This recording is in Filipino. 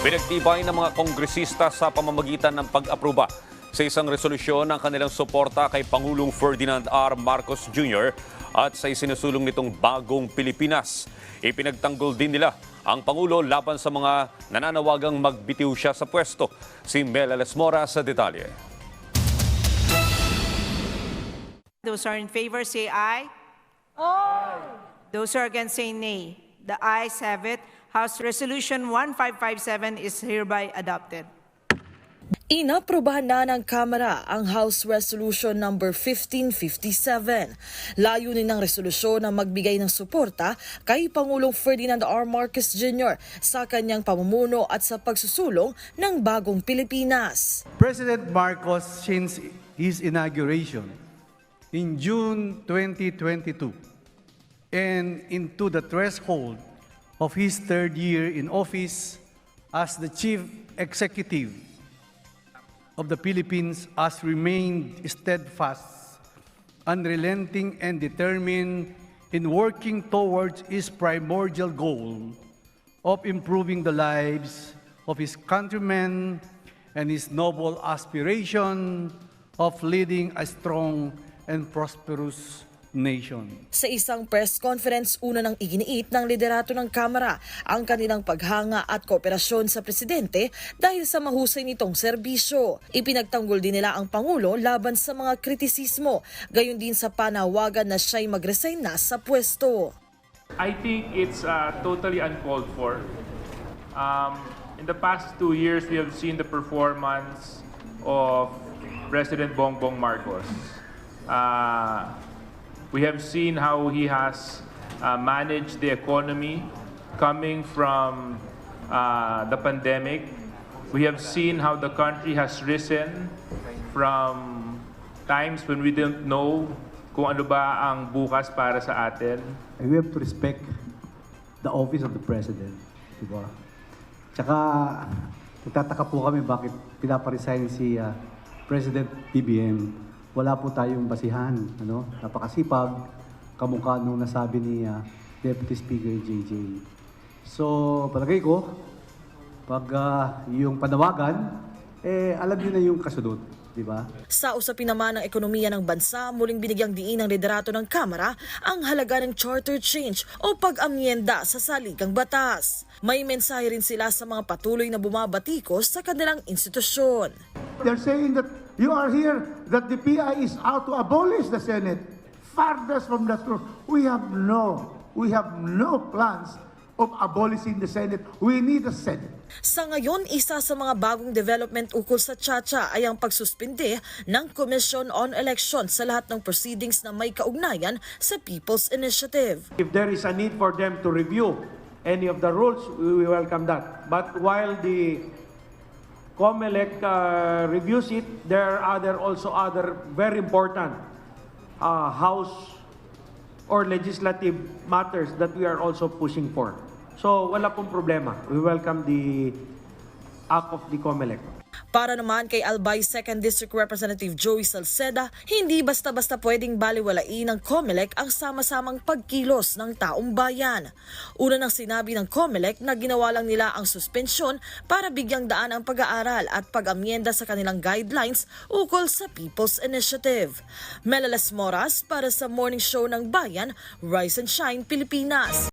Pinagtibay ng mga kongresista sa pamamagitan ng pag-aproba sa isang resolusyon ng kanilang suporta kay Pangulong Ferdinand R. Marcos Jr. at sa isinusulong nitong bagong Pilipinas. Ipinagtanggol din nila ang Pangulo laban sa mga nananawagang magbitiw siya sa pwesto. Si Mel Alesmora sa detalye. Those are in favor say aye. Aye. Those who are against say nay. The ayes have it. House Resolution 1557 is hereby adopted. Inaprobahan na ng Kamara ang House Resolution number 1557. Layunin ng resolusyon na magbigay ng suporta kay Pangulong Ferdinand R. Marcos Jr. sa kanyang pamumuno at sa pagsusulong ng bagong Pilipinas. President Marcos, since his inauguration in June 2022 and into the threshold of his third year in office as the chief executive of the Philippines has remained steadfast, unrelenting, and determined in working towards his primordial goal of improving the lives of his countrymen and his noble aspiration of leading a strong and prosperous nation. Sa isang press conference, una nang iginiit ng liderato ng Kamara ang kanilang paghanga at kooperasyon sa presidente dahil sa mahusay nitong serbisyo. Ipinagtanggol din nila ang Pangulo laban sa mga kritisismo, gayon din sa panawagan na siya'y mag-resign na sa pwesto. I think it's uh, totally uncalled for. Um, in the past two years, we have seen the performance of President Bongbong Marcos. Uh, we have seen how he has uh, managed the economy coming from uh, the pandemic. We have seen how the country has risen from times when we didn't know kung ano ba ang bukas para sa atin. We have to respect the office of the president. Di ba? Tsaka, nagtataka po kami bakit pinaparesign si ah, President BBM. Wala po tayong basihan. Ano? Napakasipag, kamukha nung nasabi ni ah, Deputy Speaker JJ. So, palagay ko, pag ah, yung panawagan, eh, alam niyo na yung kasunod. Di ba? Sa usapin naman ng ekonomiya ng bansa, muling binigyang diin ng liderato ng Kamara ang halaga ng charter change o pag-amyenda sa saligang batas. May mensahe rin sila sa mga patuloy na bumabatikos sa kanilang institusyon. They're saying that you are here, that the PI is out to abolish the Senate. Farthest from the truth. We have no, we have no plans of abolishing the Senate. We need a Senate. Sa ngayon, isa sa mga bagong development ukol sa Chacha ay ang pagsuspinde ng Commission on Elections sa lahat ng proceedings na may kaugnayan sa People's Initiative. If there is a need for them to review any of the rules, we welcome that. But while the COMELEC uh, reviews it, there are other, also other very important uh, House or legislative matters that we are also pushing for. So wala pong problema. We welcome the act of the COMELEC. Para naman kay Albay 2nd District Representative Joey Salceda, hindi basta-basta pwedeng baliwalain ng COMELEC ang sama-samang pagkilos ng taong bayan. Una nang sinabi ng COMELEC na ginawa lang nila ang suspensyon para bigyang daan ang pag-aaral at pag-amyenda sa kanilang guidelines ukol sa People's Initiative. Melalas Moras para sa Morning Show ng Bayan, Rise and Shine, Pilipinas.